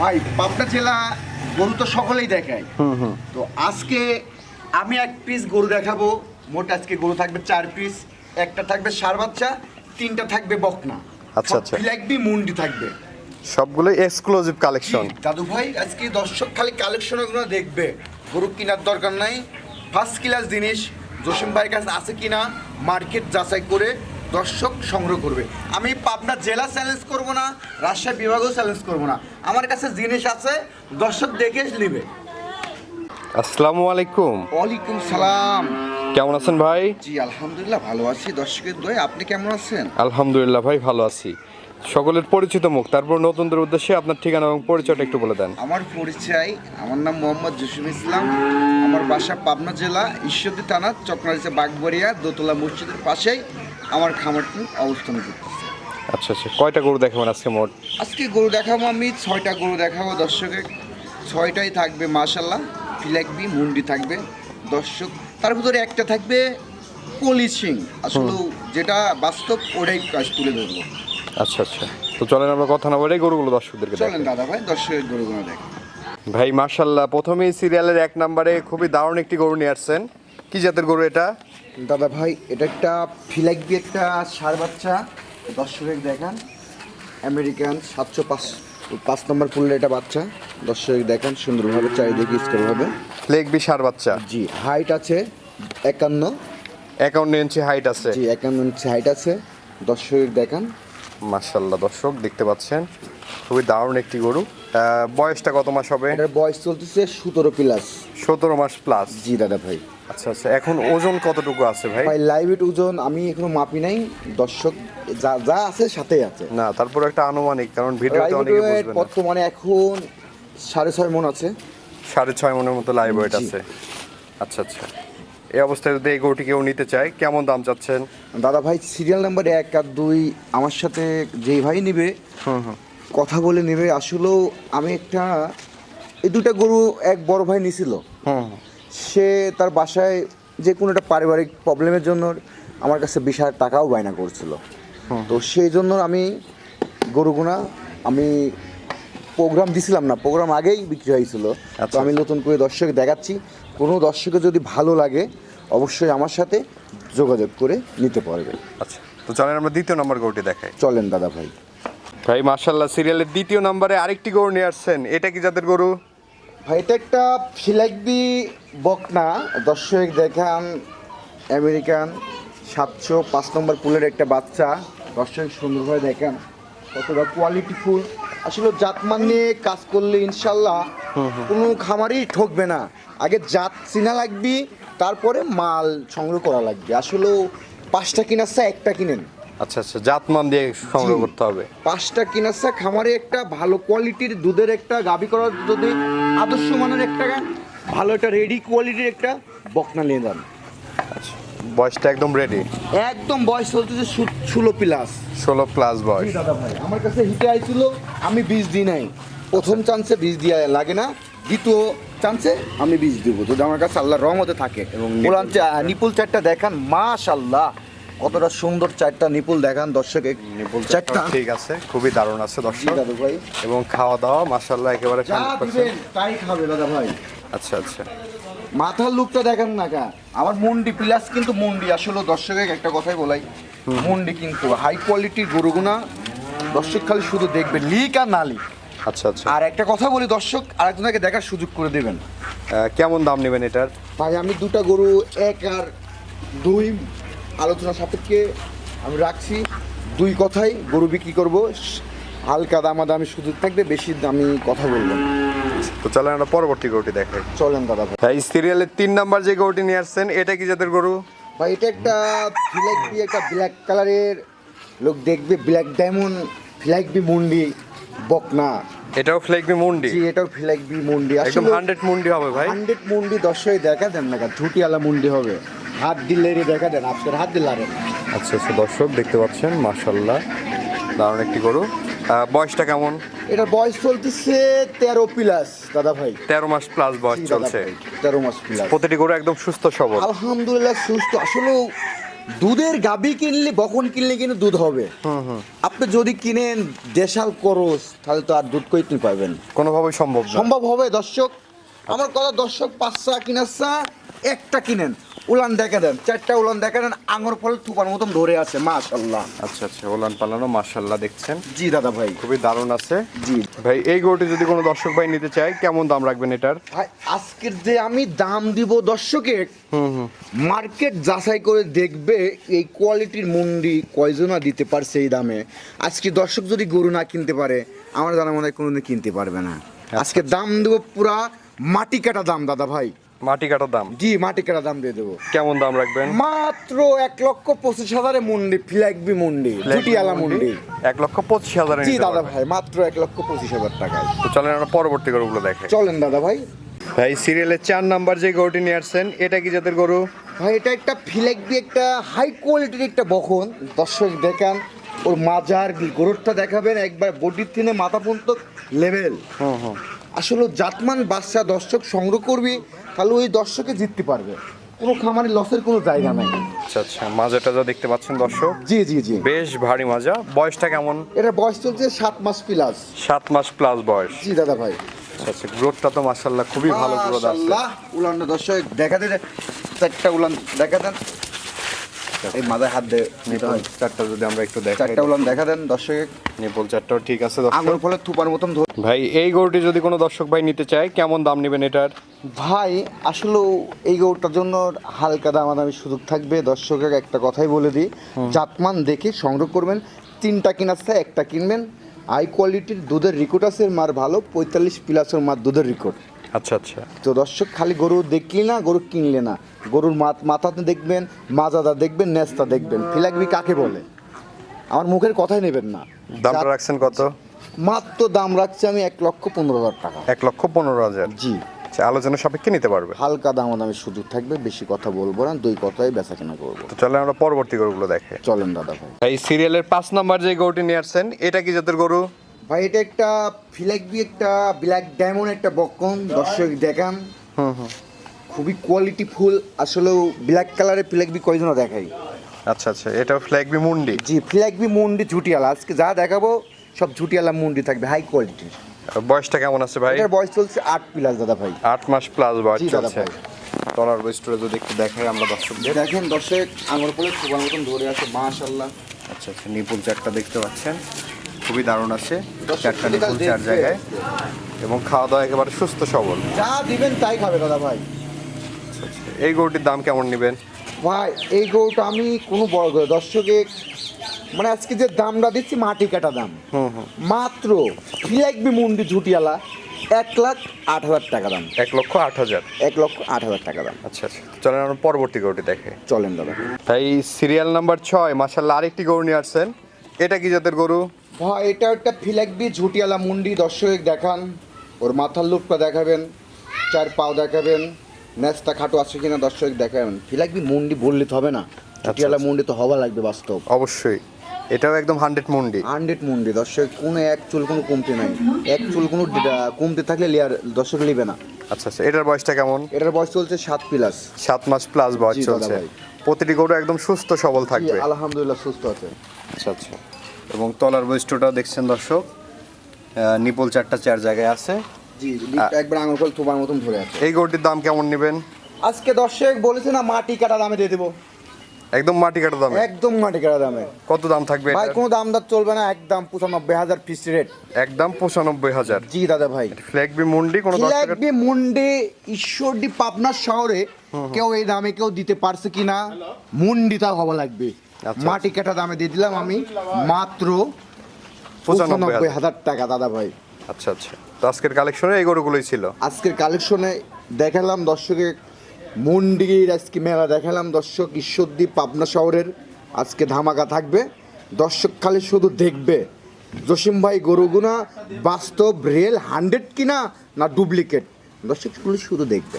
ভাই পাবনা জেলা গরু তো সকলেই দেখায়। হুম হুম। তো আজকে আমি এক পিস গরু দেখাবো। মোট আজকে গরু থাকবে চার পিস একটা থাকবে সার বাচ্চা তিনটা থাকবে বকনা। আচ্ছা, আচ্ছা। ফিলাকবি মুন্ডি থাকবে। সবগুলো এক্সক্লুসিভ কালেকশন দাদু ভাই আজকে দর্শক খালি কালেকশন কালেকশনগুলো দেখবে। গরু কেনার দরকার নাই। ফার্স্ট ক্লাস জিনিস জসিম ভাইয়ের কাছে আছে কিনা? মার্কেট যাচাই করে দর্শক সংগ্রহ করবে। আমি পাবনা জেলা চ্যালেঞ্জ করব না রাজশাহী বিভাগও চ্যালেঞ্জ করব না। আমার কাছে জিনিস আছে দর্শক দেখে নেবে। আসসালামু আলাইকুম। ওয়ালাইকুম সালাম। কেমন আছেন ভাই? জি আলহামদুলিল্লাহ ভালো আছি। দর্শকের দয়ে আপনি কেমন আছেন? আলহামদুলিল্লাহ ভাই ভালো আছি। সকলের পরিচিত মুখ তারপর নতুনদের উদ্দেশ্যে আপনার ঠিকানা এবং পরিচয়টা একটু বলে দেন। আমার পরিচয় আমার নাম মোহাম্মদ জসিম ইসলাম। আমার বাসা পাবনা জেলা ঈশ্বরদী থানা চক্রাইছে বাগবাড়িয়া দোতলা মসজিদের পাশেই। আমার খামারটি অবস্থান করতেছে। আচ্ছা আচ্ছা কয়টা গরু দেখাবেন আজকে মোট? আজকে গরু দেখাবো আমি ছয়টা গরু দেখাবো দর্শকের। ছয়টাই থাকবে মাশাল্লাহ ফিলাকবি মুন্ডি থাকবে। দর্শক তার ভিতরে একটা থাকবে পলিশিং আসলে যেটা বাস্তব ওটাই কাজ তুলে ধরবো আচ্ছা আচ্ছা তো চলেন আমরা কথা না বলে গরুগুলো দর্শকদেরকে চলেন দাদা ভাই দর্শকের গরুগুলো দেখ ভাই মার্শাল্লাহ প্রথমেই সিরিয়ালের এক নম্বরে খুবই দারুণ একটি গরু নিয়ে আসছেন। কি জাতের গরু এটা? দাদা ভাই এটা একটা ফিলাকবি একটা সার বাচ্চা দর্শকের দেখান। আমেরিকান সাতশো পাঁচ পাঁচ নম্বর পুললে এটা বাচ্চা দর্শক দেখান সুন্দরভাবে চারিদিকে স্কেল হবে। লেগ বিশার বাচ্চা। জি হাইট আছে একান্ন। একান্ন ইঞ্চি হাইট আছে। জি একান্ন ইঞ্চি হাইট আছে। দর্শক দেখান। মার্শাল্লাহ দর্শক দেখতে পাচ্ছেন খুবই দারুণ একটি গরু। বয়সটা কত মাস হবে? এটার বয়স চলতেছে সতেরো প্লাস সতেরো মাস প্লাস জি দাদা ভাই। আচ্ছা আচ্ছা এখন ওজন কতটুকু আছে ভাই? ভাই লাইভ ওজন আমি এখনও মাপি নাই। দর্শক যা যা আছে সাথেই আছে। না তারপর একটা আনুমানিক কারণ ভিডিওতে অনেকে বুঝবে না। বর্তমানে এখন সাড়ে ছয় মন আছে। সাড়ে ছয় মনের মতো লাইভ ওয়েট আছে। আচ্ছা আচ্ছা। এই অবস্থায় যদি এই গরুটি কেউ নিতে চায় কেমন দাম চাচ্ছেন? দাদা ভাই সিরিয়াল নাম্বার এক আর দুই আমার সাথে যেই ভাই নেবে হুম হুম। কথা বলে নেবে আসলেও আমি একটা এই দুটা গরু এক বড় ভাই নিছিল। হুম। সে তার বাসায় যে কোনো একটা পারিবারিক প্রবলেমের জন্য আমার কাছে বিশ হাজার টাকাও বায়না করছিল। তো সেই জন্য আমি গরুগুনা আমি প্রোগ্রাম দিছিলাম না। প্রোগ্রাম আগেই বিক্রি হয়েছিল। তো আচ্ছা। আমি নতুন করে দর্শক দেখাচ্ছি। কোনো দর্শকের যদি ভালো লাগে অবশ্যই আমার সাথে যোগাযোগ করে নিতে পারবে। আচ্ছা। তো চলেন আমরা দ্বিতীয় নম্বর গরুটি দেখাই। চলেন দাদা ভাই। ভাই মার্শাল্লাহ সিরিয়ালের দ্বিতীয় নম্বরে আরেকটি গরু নিয়ে আসছেন। এটা কি যাদের গরু? ভাই এটা একটা ফিলাকবি বকনা। দর্শক দেখান আমেরিকান সাতশো পাঁচ নম্বর পুলের একটা বাচ্চা। দর্শক সুন্দরভাবে দেখান কতটা কোয়ালিটি ফুল আসলে জাতমান নিয়ে কাজ করলে ইনশাল্লাহ কোনো খামারই ঠকবে না। আগে জাত চিনা লাগবে তারপরে মাল সংগ্রহ করা লাগবে। আসলে পাঁচটা কিনাচ্ছে একটা কিনেন। আচ্ছা আচ্ছা জাতমান দিয়ে সংগ্রহ করতে হবে। পাঁচটা কিনাচ্ছে খামারে একটা ভালো কোয়ালিটির দুধের একটা গাভী করার যদি আদর্শ মানের একটা ভালো একটা রেডি কোয়ালিটির একটা বকনা নিয়ে যান। আচ্ছা বয়সটা একদম রেডি একদম বয়স চলতেছে ষোলো প্লাস ষোলো প্লাস বয়স। দাদা ভাই আমার কাছে হিটে আইছিল আমি বীজ দিই নাই। প্রথম চান্সে বীজ দিয়া লাগে না দ্বিতীয় চান্সে আমি বীজ দিব। যদি আমার কাছে আল্লাহ রহমতে থাকে এবং নিপুল চারটা। দেখান মাশাল্লাহ কতটা সুন্দর চারটা নিপুল দেখান দর্শকে। নিপুল চারটা। ঠিক আছে খুবই দারুণ আছে দর্শক। দাদু ভাই। এবং খাওয়া দাওয়া মার্শাল্লাহ একেবারে যা 100% দিবেন তাই খাবে দাদা ভাই। আচ্ছা আচ্ছা। মাথার লুকটা দেখেন না কা। আমার মুন্ডি প্লাস কিন্তু মুন্ডি আসলে দর্শকের একটা কথাই বলাই। মুন্ডি কিন্তু হাই কোয়ালিটির গরুগুনা দর্শক খালি শুধু দেখবে লিক আর না লিক আচ্ছা আচ্ছা। আর একটা কথা বলি দর্শক আরেকজনকে দেখার সুযোগ করে দেবেন। কেমন দাম নেবেন এটার? ভাই আমি দুটা গরু এক আর দুই আলোচনা সাপেক্ষে আমি রাখছি। দুই কথাই গরু বিক্রি করব। হালকা দামাদামি সুযোগ থাকবে বেশি দামি কথা বলব না। তো চলেন আমরা পরবর্তী গরুটি দেখাই। চলেন দাদা ভাই। হ্যাঁ সিরিয়ালের তিন নাম্বার যে গরুটি নিয়ে আসছেন এটা কি জাতের গরু? ভাই এটা একটা ফ্ল্যাগ দিয়ে একটা ব্ল্যাক কালারের লোক দেখবে ব্ল্যাক ডায়মন্ড ফ্ল্যাগ বি মুন্ডি বকনা। এটাও ফ্লেগবি মুন্ডি? জি এটাও ফ্ল্যাগ বি মুন্ডি। একদম আসলে হান্ড্রেড মুন্ডি হবে ভাই। হান্ড্রেড মুন্ডি দর্শক দেখা দেন না ঝুটিওয়ালা মুন্ডি হবে। হাত দিলে দেখা দেন আপনার হাত দিলে আরে আচ্ছা আচ্ছা দর্শক দেখতে পাচ্ছেন মার্শাল্লাহ দারুণ একটি গরু। বয়সটা কেমন? এটা বয়স চলতেছে তেরো প্লাস দাদা ভাই। তেরো মাস প্লাস বয়স চলছে। তেরো মাস প্লাস প্রতিটি গরু একদম সুস্থ সবল। আলহামদুলিল্লাহ সুস্থ। আসলেও দুধের গাবি কিনলে বকন কিনলে কিন্তু দুধ হবে। আপনি যদি কিনেন দেশাল করস তাহলে তো আর দুধ কই তুমি পাবেন কোনোভাবেই সম্ভব সম্ভব হবে দর্শক? আমার কথা দর্শক পাঁচটা কিনাচ্ছা একটা কিনেন। উলান দেখা দেন চারটা উলান দেখে দেন আঙুর ফল থুপার মতন ধরে আছে মাশাল্লাহ আচ্ছা আচ্ছা উলান পালানো মার্শাল্লাহ দেখছেন? জি দাদা ভাই। খুবই দারুণ আছে। জি। ভাই এই গরুটি যদি কোনো দর্শক ভাই নিতে চায় কেমন দাম রাখবেন এটার? ভাই আজকের যে আমি দাম দিব দর্শকে মার্কেট যাচাই করে দেখবে এই কোয়ালিটির মুন্ডি কয়জনা দিতে পারছে এই দামে। আজকে দর্শক যদি গরু না কিনতে পারে আমার জানা মনে হয় কোনোদিন কিনতে পারবে না। আজকে দাম দেবো পুরা মাটি কাটা দাম দাদা ভাই। মাটি কাটার দাম? জি মাটি কাটার দাম দিয়ে দেবো। কেমন দাম রাখবেন? মাত্র এক লক্ষ পঁচিশ হাজারে মুন্ডি ফ্ল্যাগবি মুন্ডি জুটিয়ালা মুন্ডি। এক লক্ষ পঁচিশ হাজার জি দাদা ভাই মাত্র এক লক্ষ পঁচিশ হাজার টাকায়। তো চলেন আমরা পরবর্তী গরুগুলো দেখে চলেন দাদা ভাই। ভাই সিরিয়ালের চার নাম্বার যে গরুটি নিয়ে আসছেন এটা কি জাতের গরু? ভাই এটা একটা ফিলেকবি একটা হাই কোয়ালিটির একটা বখন। দর্শক দেখান ওর মাজার গরুরটা দেখাবেন একবার বডির থেকে মাথা পর্যন্ত লেভেল হুম হুম। আসলে জাতমান বাচ্চা দর্শক সংগ্রহ করবি তাহলে ওই দর্শকে জিততে পারবে। কোনো খামারে লসের কোনো জায়গা নাই। আচ্ছা আচ্ছা মাজাটা যা দেখতে পাচ্ছেন দর্শক জি জি জি। বেশ ভারী মাজা। বয়সটা কেমন? এটা বয়স চলছে সাত মাস প্লাস সাত মাস প্লাস বয়স। জি দাদা ভাই। আচ্ছা আচ্ছা গ্রোথটা তো মার্শাল্লাহ খুবই ভালো গ্রোথ আছে। মাশাআল্লাহ, উলানটা দর্শক দেখা দেন। চারটা উলান দেখা দেন। এই মাথায় হাত দিয়ে নিতে হয়। চারটা যদি আমরা একটু দেখাই চারটা উলান দেখা দেন দর্শক। নিপল চারটাও ঠিক আছে আঙুর ফলে থুপার মতন ভাই এই গরুটি যদি কোনো দর্শক ভাই নিতে চায় কেমন দাম নেবেন এটার? ভাই আসলে এই গরুটার জন্য হালকা দামাদামি সুযোগ থাকবে। দর্শকের একটা কথাই বলে দিই জাতমান দেখে সংগ্রহ করবেন। তিনটা কিনাচ্ছে একটা কিনবেন। হাই কোয়ালিটির দুধের রেকর্ড আছে মার ভালো। পঁয়তাল্লিশ প্লাসের মার দুধের রেকর্ড আচ্ছা আচ্ছা। তো দর্শক খালি গরু দেখলি না গরু কিনলে না। গরুর মাথ- মাথাতে দেখবেন মাজাদা দেখবেন নেস্তা দেখবেন। ফিলাকবি কাকে বলে? আমার মুখের কথাই নেবেন না। দামটা জাত- রাখছেন কত? মাত্র দাম রাখছি আমি এক লক্ষ পনেরো হাজার টাকা। এক লক্ষ পনেরো হাজার? জি। আচ্ছা আলোচনা সাপেক্ষে নিতে পারবে? হালকা দাম দামাদামি সুযোগ থাকবে বেশি কথা বলব না দুই কথাই বেচা কেনা করব। তো চলে আমরা পরবর্তী গরুগুলো দেখে। চলেন দাদা ভাই। এই সিরিয়ালের পাঁচ নাম্বার যে গরুটি নিয়ে আসছেন এটা কি জাতের গরু? ভাই এটা একটা ফিলাকবি একটা ব্ল্যাক ডায়মন্ড একটা বকন দর্শক দেখান। হুম হুম খুবই কোয়ালিটি ফুল আসলেও ব্ল্যাক কালারের ফিলাকবি কয়জন দেখাই? আচ্ছা আচ্ছা এটা ফ্ল্যাগবি মুন্ডি? জি ফিলাকবি মুন্ডি ঝুটিয়ালা আজকে যা দেখাবো সব ঝুটিয়ালা মুন্ডি থাকবে হাই কোয়ালিটির বয়সটা কেমন আছে ভাই? এটার বয়স চলছে আট প্লাস দাদা ভাই। আট মাস প্লাস বয়স চলছে। তলার বয়সটা যদি একটু দেখাই আমরা দর্শকদের। দেখেন দর্শক আঙুর পরে সুবার মতন ধরে আছে মাশাল্লাহ আচ্ছা আচ্ছা নিপুল চারটা দেখতে পাচ্ছেন। খুবই দারুণ আছে চারটা কাল চার জায়গায়। এবং খাওয়া দাওয়া একেবারে সুস্থ সবল। যা দিবেন তাই খাবে দাদা ভাই। এই গরুটির দাম কেমন নেবেন? ভাই এই গরুটা আমি কোনো বড় করে দর্শকে মানে আজকে যে দামটা দিচ্ছি মাটি কাটা দাম। হুম হুম। মাত্র ফিলাকবি মুন্ডি ঝুটিয়ালা এক লাখ আট হাজার টাকা দাম। এক লক্ষ আট হাজার? এক লক্ষ আট হাজার টাকা দাম। আচ্ছা আচ্ছা। চলেন আমরা পরবর্তী গরুটি দেখে। চলেন দাদা। তাই সিরিয়াল নাম্বার ছয় মাসাল্লাহ আরেকটি গরু নিয়ে আসছেন। এটা কি জাতের গরু? ভাই এটা একটা ফিলাকবি ঝুটিয়ালা মুন্ডি দর্শক দেখান। ওর মাথার লুপটা দেখাবেন চার পাও দেখাবেন নেচটা খাটো আছে কিনা দর্শক দেখাবেন। ফিলাকবি মুন্ডি বললে তো হবে না ঝুটিয়ালা মুন্ডি তো হওয়া লাগবে বাস্তব। অবশ্যই। এটাও একদম হান্ড্রেড মুন্ডি। হান্ড্রেড মুন্ডি দর্শক কোনো এক চুল কোনো কমতি নাই। এক চুল কোনো কমতি থাকলে লেয়ার দর্শক লিবে না। আচ্ছা আচ্ছা এটার বয়সটা কেমন? এটার বয়স চলছে সাত প্লাস সাত মাস প্লাস বয়স চলছে। প্রতিটি গরু একদম সুস্থ সবল থাকবে। আলহামদুলিল্লাহ সুস্থ আছে। আচ্ছা আচ্ছা। এবং তলার বৈশিষ্ট্যটাও দেখছেন দর্শক। নিপল চারটা চার জায়গায় আছে। জি একবার আঙুল ফল থোবার মতন ধরে আছে। এই গরুটির দাম কেমন নেবেন? আজকে দর্শক বলেছে না মাটি কাটা দামে দিয়ে দেবো। একদম মাটি কাটা দামে? একদম মাটি কাটা দামে। কত দাম থাকবে ভাই? কোনো দাম দর চলবে না একদম পঁচানব্বই হাজার পিস রেট একদম পঁচানব্বই হাজার? জি দাদা ভাই। ফ্ল্যাগবি মুন্ডি কোনো লাগবে মুন্ডে ঈশ্বরদী পাবনার শহরে কেউ এই দামে কেউ দিতে পারছে কিনা? মুন্ডি তাও হওয়া লাগবে। মাটি কাটা দামে দিয়ে দিলাম আমি মাত্র পঁচানব্বই হাজার। হাজার টাকা দাদা ভাই। আচ্ছা আচ্ছা। তো আজকের কালেকশনে এই গরুগুলোই ছিল? আজকের কালেকশনে দেখালাম দর্শকের মন্ডির আজকে মেলা দেখালাম দর্শক ঈশ্বরদী পাবনা শহরের আজকে ধামাকা থাকবে। দর্শক খালি শুধু দেখবে জসিম ভাই গরুগুনা বাস্তব রিয়েল হান্ড্রেড কিনা না ডুপ্লিকেট দর্শক শুধু দেখবে।